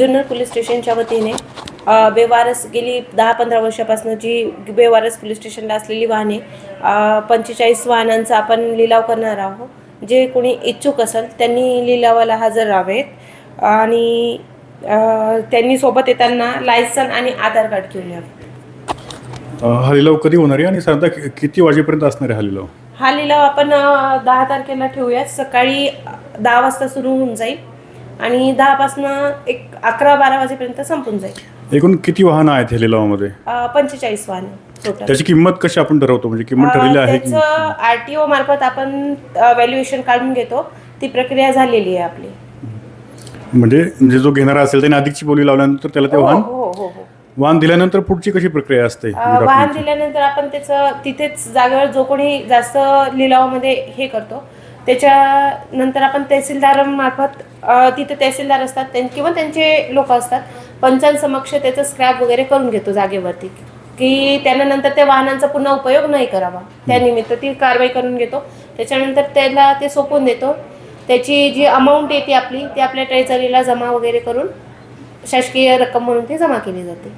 Junnar police स्टेशनच्या वतीने बेवारस गेली दहा पंधरा वर्षापासून जी बेवारस पोलीस स्टेशनला असलेली वाहने पंचेचाळीस वाहनांचा आपण लिलाव करणार आहोत. जे कोणी इच्छुक असेल त्यांनी लिलावाला हजर राहावेत. आणि त्यांनी सोबत येताना लायसन आणि आधार कार्ड घेऊन यावे. हा लिलाव कधी होणार आहे? आणि साधारण किती वाजेपर्यंत असणार आहे हा लिलाव? हा लिलाव आपण दहा तारखेला ठेवूयात. सकाळी दहा वाजता सुरू होऊन जाईल. आणि दहापासनं एक अकरा बारा वाजेपर्यंत संपून जाईल. एकूण किती वाहनं आहेत ह्या लिलावामध्ये? पंचेचाळीस वाहनं टोटल त्याची किंमत कशी आपण ठरवतो? म्हणजे किंमत ठरलेली आहे की त्याचं आर टी ओ मार्फत आपण व्हॅल्युएशन काढून घेतो. ती प्रक्रिया झालेली आहे आपली. म्हणजे जे जो घेणारा असेल त्याने अधिकची बोली लावल्यानंतर त्याला ते हो वाहन हो हो हो. वाहन दिल्यानंतर पुढची कशी प्रक्रिया असते? अ, वाहन दिल्यानंतर आपण त्याचं तिथेच जागेवर जो कोणी जास्त लिलावामध्ये हे करतो त्याच्यानंतर आपण तहसीलदारांमार्फत तिथे तहसीलदार असतात त्यां किंवा त्यांचे लोक असतात पंचांसमक्ष त्याचं स्क्रॅप वगैरे करून घेतो जागेवरती. की त्यानंतर त्या वाहनांचा पुन्हा उपयोग नाही करावा. त्यानिमित्त ती कारवाई करून घेतो. त्याच्यानंतर त्याला ते सोपून देतो. त्याची जी अमाऊंट येते आपली ती आपल्या ट्रेझरीला जमा वगैरे करून शासकीय रक्कम म्हणून ती जमा केली जाते.